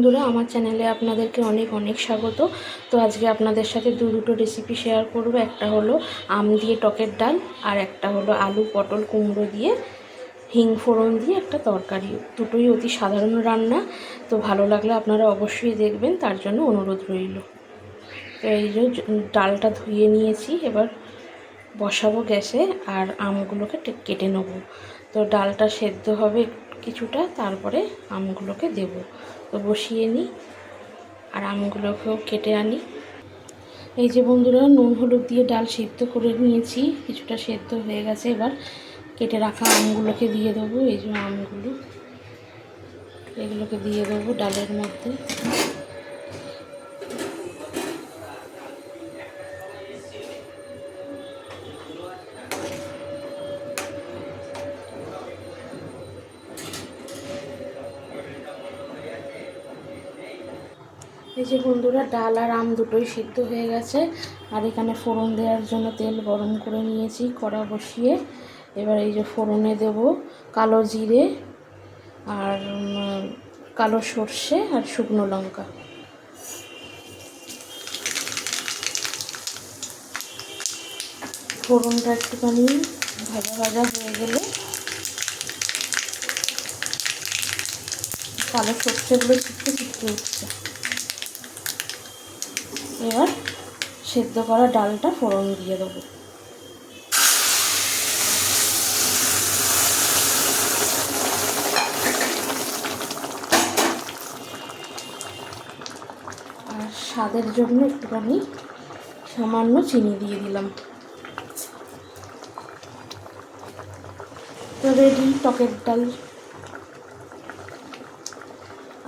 বন্ধুরা, আমার চ্যানেলে আপনাদেরকে অনেক অনেক স্বাগত। তো আজকে আপনাদের সাথে দু দুটো রেসিপি শেয়ার করব। একটা হলো আম দিয়ে টকের ডাল আর একটা হলো আলু পটল কুমড়ো দিয়ে হিং ফোড়ন দিয়ে একটা তরকারি। দুটোই অতি সাধারণ রান্না। তো ভালো লাগলে আপনারা অবশ্যই দেখবেন, তার জন্য অনুরোধ রইল। তো এই যে ডালটা ধুয়ে নিয়েছি, এবার বসাবো গ্যাসে আর আমগুলোকে কেটে নেব। তো ডালটা সেদ্ধ হবে কিছুটা তারপরে আমগুলোকে দেব। তো বসিয়ে নিই আর আমগুলোকেও কেটে আনি। এই যে বন্ধুরা, নুন, হলুদ দিয়ে ডাল সেদ্ধ করে নিয়েছি। কিছুটা সেদ্ধ হয়ে গেছে, এবার কেটে রাখা আমগুলোকে দিয়ে দেবো। এই যে আমগুলো, এগুলোকে দিয়ে দেবো ডালের মধ্যে। এই যে বন্ধুরা, ডাল আর আম দুটোই সিদ্ধ হয়ে গেছে। আর এখানে ফোড়ন দেওয়ার জন্য তেল গরম করে নিয়েছি, কড়া বসিয়ে। এবার এই যে ফোড়নে দেব কালো জিরে আর কালো সর্ষে আর শুকনো লঙ্কা। ফোড়নটা একটুখানি ভাজা ভাজা হয়ে গেলে কালো সর্ষেগুলো ছিটকে ছিটকে উঠছে এবার সেদ্ধ করা ডালটা ফোড়ন দিয়ে দেবো। আর স্বাদের জন্য একটুখানি সামান্য চিনি দিয়ে দিলাম। তো রেডি টকের ডাল।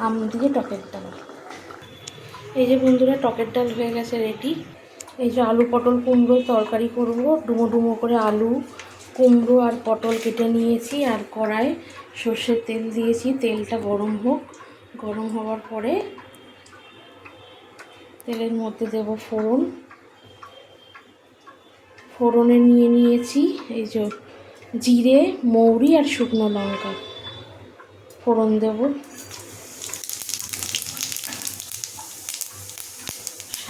আম দিয়ে টকের ডাল। এই যে বন্ধুরা, টকের ডাল হয়ে গেছে রেডি এই যে আলু, পটল, কুমড়ো তরকারি করব। ডুমো ডুমো করে আলু, কুমড়ো আর পটল কেটে নিয়েছি আর কড়ায় সর্ষের তেল দিয়েছি। তেলটা গরম হোক। গরম হওয়ার পরে তেলের মধ্যে দেব ফোড়ন। ফোড়নে নিয়ে নিয়েছি এই যে জিরে, মৌরি আর শুকনো লঙ্কা। ফোড়ন দেবো।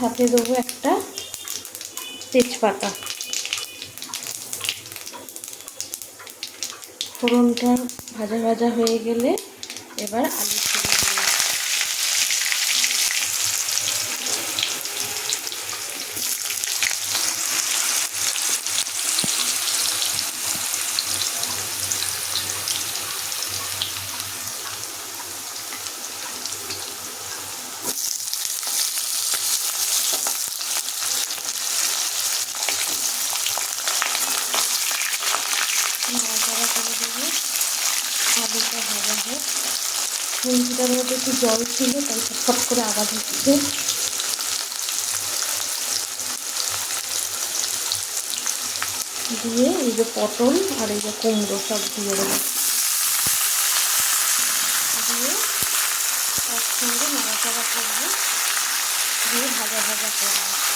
সাথে দেবো একটা তেজপাতা। ফোড়নটা ভাজা ভাজা হয়ে গেলে এবার আলু ছেড়ে দেবো করে আলুটা ভাজা হোক। সবজিটার মধ্যে একটু জল ছিল, তাই ফটফট করে আওয়াজ হচ্ছে দিয়ে এই যে পটল আর এই যে কুমড়ো সব দিয়ে দেবো। দিয়ে একসঙ্গে নাড়াচাড়া করব। দিয়ে ভাজা ভাজা করব।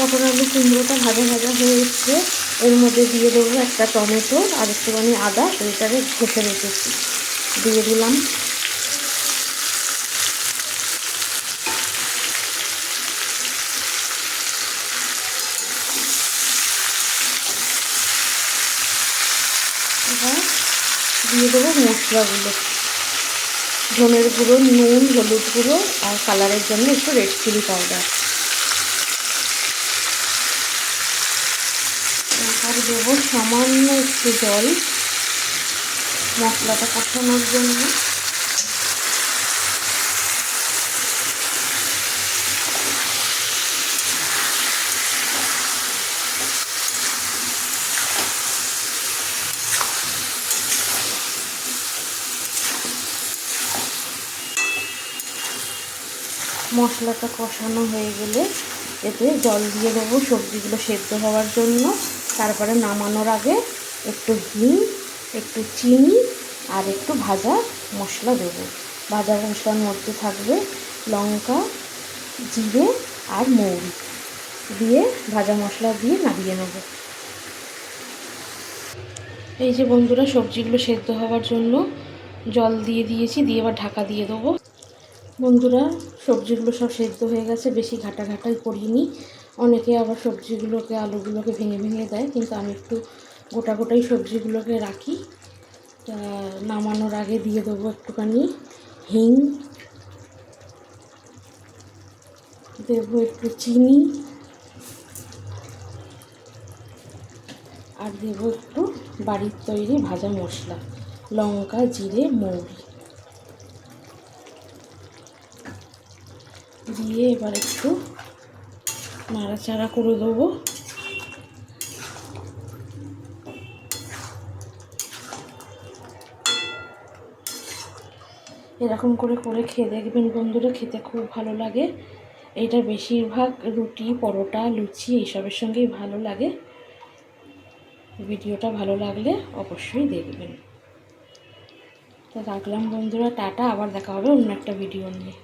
পটল আলু কুমড়োটা ভাজা ভাজা হয়ে এসছে এর মধ্যে দিয়ে দেবো একটা টমেটো আর একটুখানি আদা এটারে ঘষে রেখেছি। দিয়ে দিলাম। দিয়ে দেবো মশলাগুলো। ধনের গুঁড়ো, নুন, হলুদ গুঁড়ো আর কালারের জন্য একটু রেড চিলি পাউডার এবার দেবো সামান্য একটু জল মশলাটা কষানোর জন্য। মশলাটা কষানো হয়ে গেলে এতে জল দিয়ে দেবো সবজিগুলো সেদ্ধ হওয়ার জন্য। তারপরে নামানোর আগে একটু হিং একটু চিনি আর একটু ভাজা মশলা দেবো। ভাজা মশলার মধ্যে থাকবে লঙ্কা, জিরে আর মৌরি। দিয়ে ভাজা মশলা দিয়ে নামিয়ে নেব। এই যে বন্ধুরা, সবজিগুলো সেদ্ধ হওয়ার জন্য জল দিয়ে দিয়েছি, দিয়ে এবার ঢাকা দিয়ে দেবো। বন্ধুরা, সবজিগুলো সব সেদ্ধ হয়ে গেছে। বেশি ঘাটা ঘাটাই করিনি। অনেকে আবার সবজিগুলোকে, আলুগুলোকে ভেঙে ভেঙে দেয়, কিন্তু আমি একটু গোটা গোটাই সবজিগুলোকে রাখি। নামানোর আগে দিয়ে দেবো একটুখানি হিং। দেবো একটু চিনি। আর দেবো একটু বাড়ির তৈরি ভাজা মশলা, লঙ্কা, জিরে, মৌরি। দিয়ে এবার একটু নাড়াচাড়া করে দেবো। এরকম করে করে খেয়ে দেখবেন বন্ধুরা, খেতে খুব ভালো লাগে। এটা বেশিরভাগ রুটি, পরোটা, লুচি এইসবের সঙ্গেই ভালো লাগে। ভিডিওটা ভালো লাগলে অবশ্যই দেখবেন। তো রাখলাম বন্ধুরা, টাটা, আবার দেখা হবে অন্য একটা ভিডিও নিয়ে।